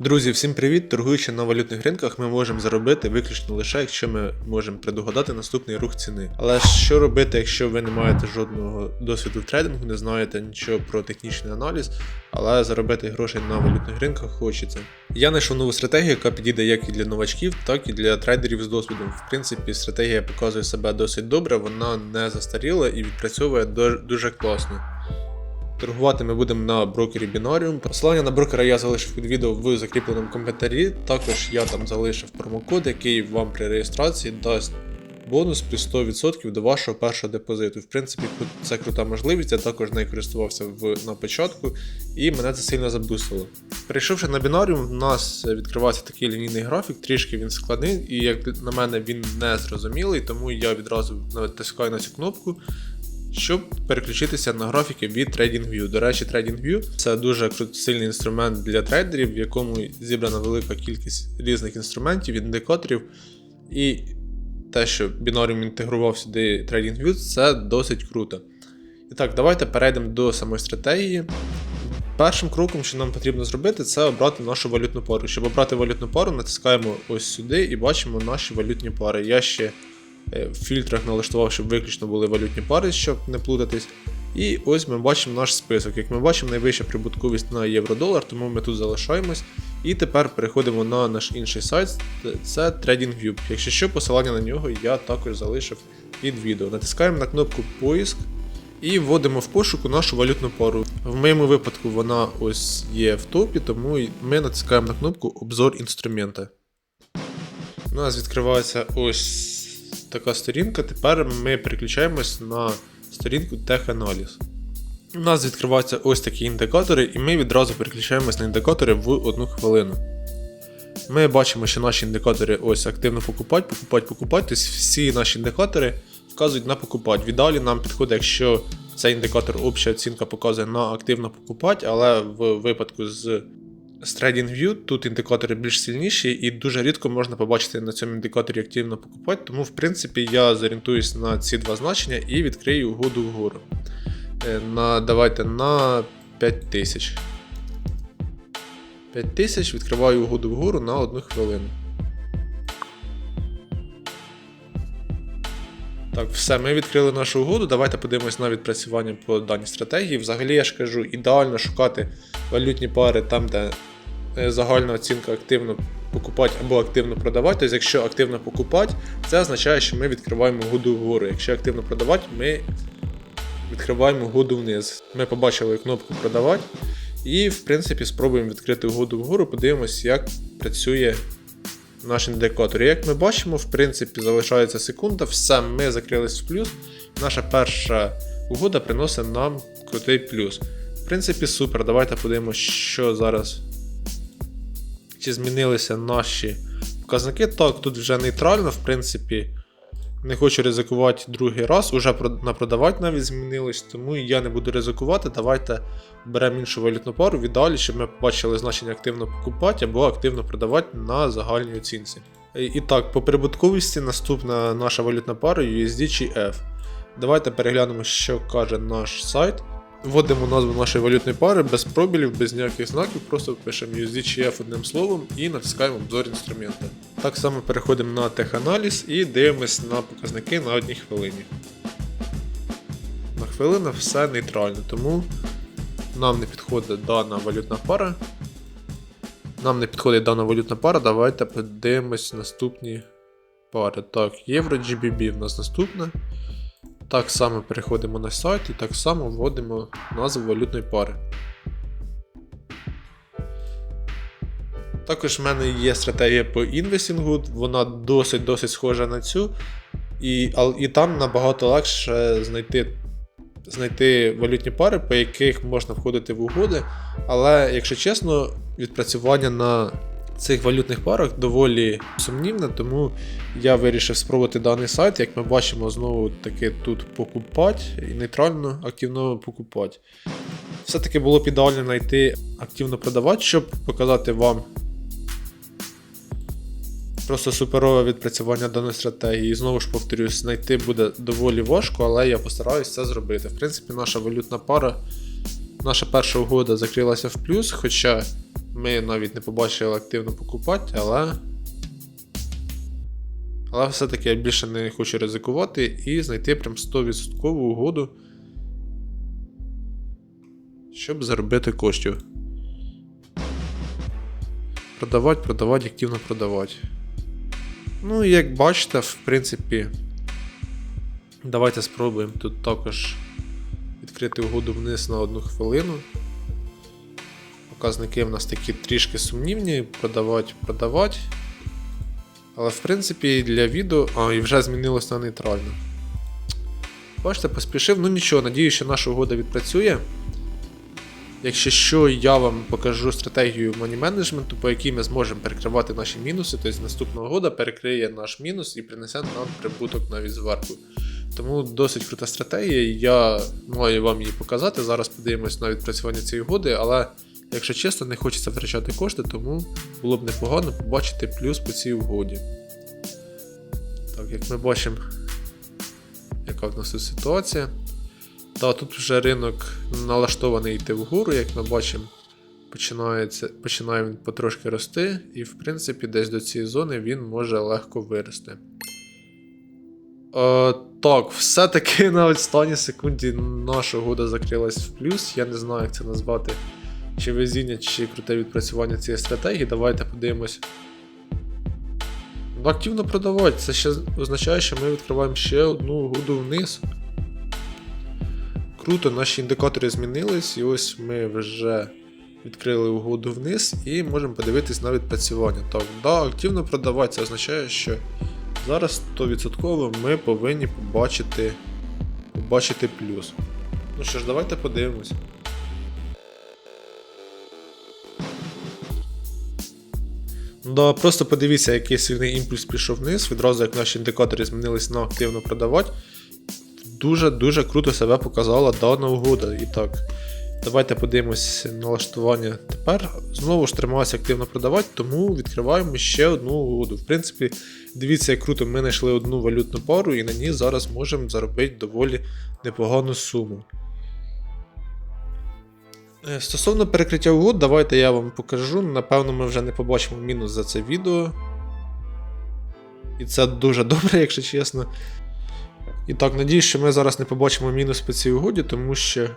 Друзі, всім привіт! Торгуючи на валютних ринках, ми можемо заробити виключно лише, якщо ми можемо предугадати наступний рух ціни. Але що робити, якщо ви не маєте жодного досвіду в трейдингу, не знаєте нічого про технічний аналіз, але заробити грошей на валютних ринках хочеться. Я знайшов нову стратегію, яка підійде як і для новачків, так і для трейдерів з досвідом. В принципі, стратегія показує себе досить добре, вона не застаріла і відпрацьовує дуже класно. Торгувати ми будемо на брокері Binarium. Посилання на брокера я залишив під відео в закріпленому коментарі. Також я там залишив промокод, який вам при реєстрації дасть бонус плюс 100% до вашого першого депозиту. В принципі, це крута можливість. Я також нею користувався в, на початку, і мене це сильно забустило. Перейшовши на Binarium, в нас відкривається такий лінійний графік, трішки він складний, і як на мене він не зрозумілий, тому я відразу натискаю на цю кнопку щоб переключитися на графіки від TradingView. До речі, TradingView це дуже сильний інструмент для трейдерів, в якому зібрана велика кількість різних інструментів, індикаторів. І те, що Binarium інтегрував сюди TradingView, це досить круто. І так, давайте перейдемо до самої стратегії. Першим кроком, що нам потрібно зробити, це обрати нашу валютну пару. Щоб обрати валютну пару, натискаємо ось сюди і бачимо наші валютні пари. Я ще в фільтрах налаштував, щоб виключно були валютні пари, щоб не плутатись. І ось ми бачимо наш список. Як ми бачимо, найвища прибутковість на євро-долар, тому ми тут залишаємось. І тепер переходимо на наш інший сайт, це TradingView. Якщо що, посилання на нього я також залишив під відео. Натискаємо на кнопку Поиск і вводимо в пошуку нашу валютну пару. В моєму випадку вона ось є в топі, тому ми натискаємо на кнопку Обзор інструмента. У нас відкривається ось така сторінка. Тепер ми переключаємось на сторінку Теханаліз. У нас відкриваються ось такі індикатори, і ми відразу переключаємось на індикатори в одну хвилину. Ми бачимо, що наші індикатори ось активно покупати, покупати, покупати. Тобто всі наші індикатори вказують на покупати. Віддалі нам підходить, якщо цей індикатор обща оцінка показує на активно покупати, але в випадку з з TradingView тут індикатори більш сильніші і дуже рідко можна побачити на цьому індикаторі активно покупати, тому в принципі я зорієнтуюсь на ці два значення і відкрию угоду вгору. Е, На, давайте на 5000. 5000 відкриваю угоду вгору на 1 хвилину. Так, все, ми відкрили нашу угоду. Давайте подивимось на відпрацювання по даній стратегії. Взагалі, я ж кажу, ідеально шукати валютні пари там, де е, загальна оцінка активно покупати або активно продавати. Тобто, якщо активно покупати, це означає, що ми відкриваємо угоду вгору. Якщо активно продавати, ми відкриваємо угоду вниз. Ми побачили кнопку продавати. І, в принципі, спробуємо відкрити угоду вгору, подивимось, як працює наш індикатор. І Як ми бачимо, в принципі, залишається секунда, все, ми закрились в плюс. Наша перша угода приносить нам крутий плюс. В принципі, супер. Давайте подивимося, що зараз. Чи змінилися наші показники. Так, тут вже нейтрально, в принципі. Не хочу ризикувати другий раз, уже напродавати на продавати навіть змінилось, тому я не буду ризикувати. Давайте беремо іншу валютну пару віддалі, щоб ми побачили значення активно покупати або активно продавати на загальній оцінці. І так, по прибутковості наступна наша валютна пара USD чи F. Давайте переглянемо, що каже наш сайт. Вводимо назву нашої валютної пари без пробілів, без ніяких знаків, просто пишемо USD одним словом і натискаємо обзор інструмента. Так само переходимо на теханаліз і дивимось на показники на одній хвилині. На хвилину все нейтрально, тому нам не підходить дана валютна пара. Нам не підходить дана валютна пара, давайте подивимось наступні пари. Так, євро GBP в нас наступна. Так само переходимо на сайт і так само вводимо назву валютної пари. Також в мене є стратегія по інвестингу, вона досить-досить схожа на цю. І, і там набагато легше знайти, знайти валютні пари, по яких можна входити в угоди. Але, якщо чесно, відпрацювання на цих валютних парах доволі сумнівне, тому я вирішив спробувати даний сайт. Як ми бачимо, знову таки тут покупати і нейтрально активно покупати. Все-таки було б ідеально знайти активно продавати, щоб показати вам просто суперове відпрацювання даної стратегії. І знову ж повторюсь, знайти буде доволі важко, але я постараюсь це зробити. В принципі, наша валютна пара, наша перша угода закрилася в плюс, хоча ми навіть не побачили активно покупати, але. Але все-таки я більше не хочу ризикувати і знайти прям 100% угоду, щоб заробити коштів. Продавати, продавати, активно продавати. Ну, як бачите, в принципі, давайте спробуємо тут також відкрити угоду вниз на одну хвилину. Показники в нас такі трішки сумнівні, продавати, продавати. Але в принципі для відео. А, і вже змінилось на нейтрально. Бачите, поспішив, ну нічого, надію, що наша угода відпрацює. Якщо що, я вам покажу стратегію мані менеджменту, по якій ми зможемо перекривати наші мінуси, тобто наступна угода перекриє наш мінус і принесе нам прибуток навіть зверху. Тому досить крута стратегія, я маю вам її показати. Зараз подивимось на відпрацювання цієї угоди, але якщо чесно, не хочеться втрачати кошти, тому було б непогано побачити плюс по цій угоді. Так, як ми бачимо, яка в нас тут ситуація. Та тут вже ринок налаштований йти вгору, як ми бачимо, починається, починає він потрошки рости, і в принципі десь до цієї зони він може легко вирости. Е, так, все-таки на останній секунді наша угода закрилась в плюс. Я не знаю, як це назвати. Чи везіння, чи круте відпрацювання цієї стратегії. Давайте подивимось. Ну, активно продавати. Це ще означає, що ми відкриваємо ще одну угоду вниз. Круто, наші індикатори змінились, і ось ми вже відкрили угоду вниз і можемо подивитись на відпрацювання. Так, да, активно продавати, це означає, що зараз 100% ми повинні побачити, побачити плюс. Ну що ж, давайте подивимось. Да, просто подивіться, який сильний імпульс пішов вниз, відразу як наші індикатори змінились на активно продавати. Дуже-дуже круто себе показала дана угода. І так, давайте подивимось налаштування тепер. Знову ж трималася активно продавати, тому відкриваємо ще одну угоду. В принципі, дивіться, як круто, ми знайшли одну валютну пару і на ній зараз можемо заробити доволі непогану суму. Е, Стосовно перекриття угод, давайте я вам покажу. Напевно, ми вже не побачимо мінус за це відео. І це дуже добре, якщо чесно. І так, надіюсь, що ми зараз не побачимо мінус по цій угоді, тому що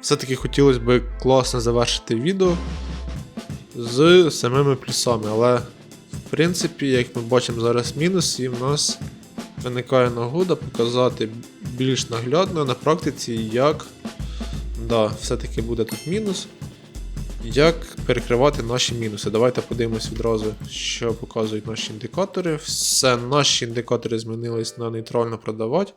все-таки хотілося б класно завершити відео з самими плюсами. Але, в принципі, як ми бачимо зараз мінус, і в нас виникає нагода показати більш наглядно на практиці, як да, все-таки буде тут мінус. Як перекривати наші мінуси? Давайте подивимось відразу, що показують наші індикатори. Все, наші індикатори змінились на нейтрально продавати.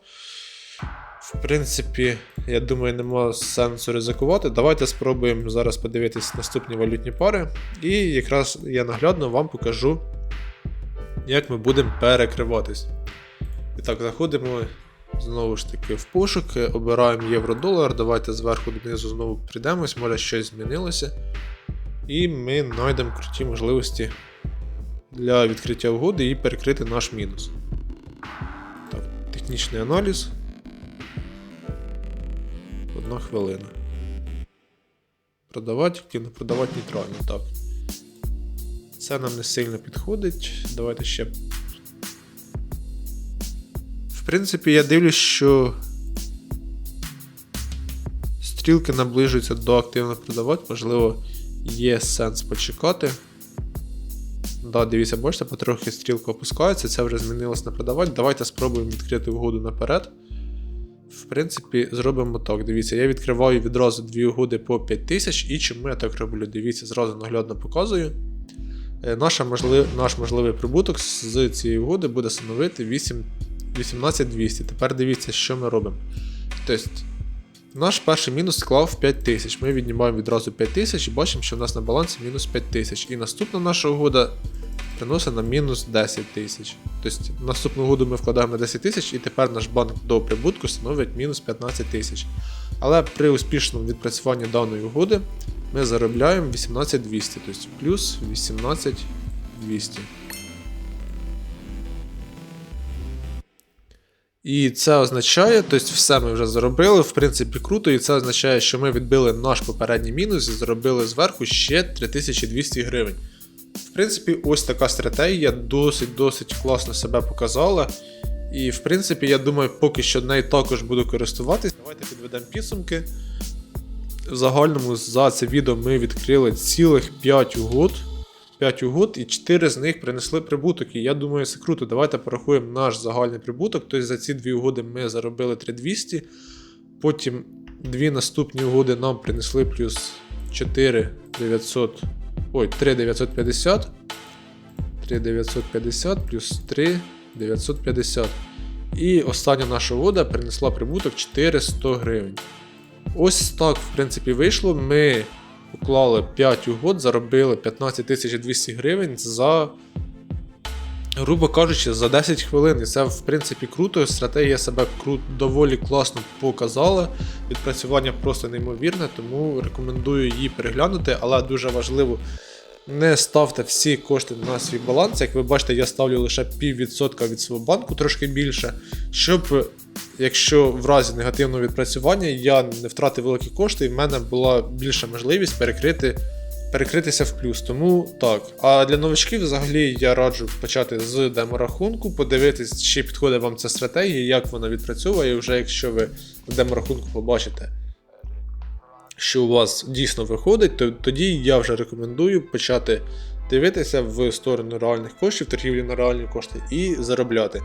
В принципі, я думаю, нема сенсу ризикувати. Давайте спробуємо зараз подивитись наступні валютні пари. І якраз я наглядно вам покажу, як ми будемо перекриватись. І так, заходимо Знову ж таки, в пошук, обираємо євро-долар. Давайте зверху донизу знову прийдемось, може щось змінилося. І ми знайдемо круті можливості для відкриття угоди і перекрити наш мінус. Так, технічний аналіз. Одна хвилина. Продавати, активно продавати нейтрально. Так. Це нам не сильно підходить. Давайте ще принципі, я дивлюсь, що стрілки наближуються до активно продавати, можливо, є сенс почекати. Да, дивіться, бачите, потрохи стрілка опускається, це вже змінилось на продавати. Давайте спробуємо відкрити угоду наперед. В принципі, зробимо так. Дивіться, я відкриваю відразу дві угоди по 5000 і чому я так роблю? Дивіться, зразу наглядно показую. Е, наша можлив... Наш можливий прибуток з цієї угоди буде становити 8 18200. Тепер дивіться, що ми робимо. Тобто, наш перший мінус склав 5000. Ми віднімаємо відразу 5000 і бачимо, що в нас на балансі мінус 5000. І наступна наша угода приносить нам мінус 10 тисяч. Тобто наступну угоду ми вкладаємо на 10 тисяч і тепер наш банк до прибутку становить мінус 15 тисяч. Але при успішному відпрацюванні даної угоди ми заробляємо 18200, тобто плюс 18200. І це означає, тобто все ми вже заробили, в принципі, круто, і це означає, що ми відбили наш попередній мінус і заробили зверху ще 3200 гривень. В принципі, ось така стратегія досить-досить класно себе показала. І в принципі, я думаю, поки що нею також буду користуватись. Давайте підведемо підсумки. В загальному за це відео ми відкрили цілих 5 угод. 5 угод і 4 з них принесли прибуток. І я думаю, це круто. Давайте порахуємо наш загальний прибуток. Тобто за ці дві угоди ми заробили 3200. Потім дві наступні угоди нам принесли плюс 4900. Ой, 3950. 3950 плюс 3950. І остання наша угода принесла прибуток 400 гривень. Ось так, в принципі, вийшло. Ми уклали 5 угод, заробили 15200 гривень за, грубо кажучи, за 10 хвилин. І це, в принципі, круто. Стратегія себе кру- доволі класно показала. Відпрацювання просто неймовірне, тому рекомендую її переглянути, але дуже важливо. Не ставте всі кошти на свій баланс. Як ви бачите, я ставлю лише піввідсотка від свого банку, трошки більше, щоб, якщо в разі негативного відпрацювання я не втратив великі кошти, і в мене була більша можливість перекрити, перекритися в плюс. Тому так. А для новачків взагалі я раджу почати з деморахунку, подивитись, чи підходить вам ця стратегія, як вона відпрацьовує, і вже якщо ви в деморахунку побачите що у вас дійсно виходить, то тоді я вже рекомендую почати дивитися в сторону реальних коштів, торгівлі на реальні кошти і заробляти.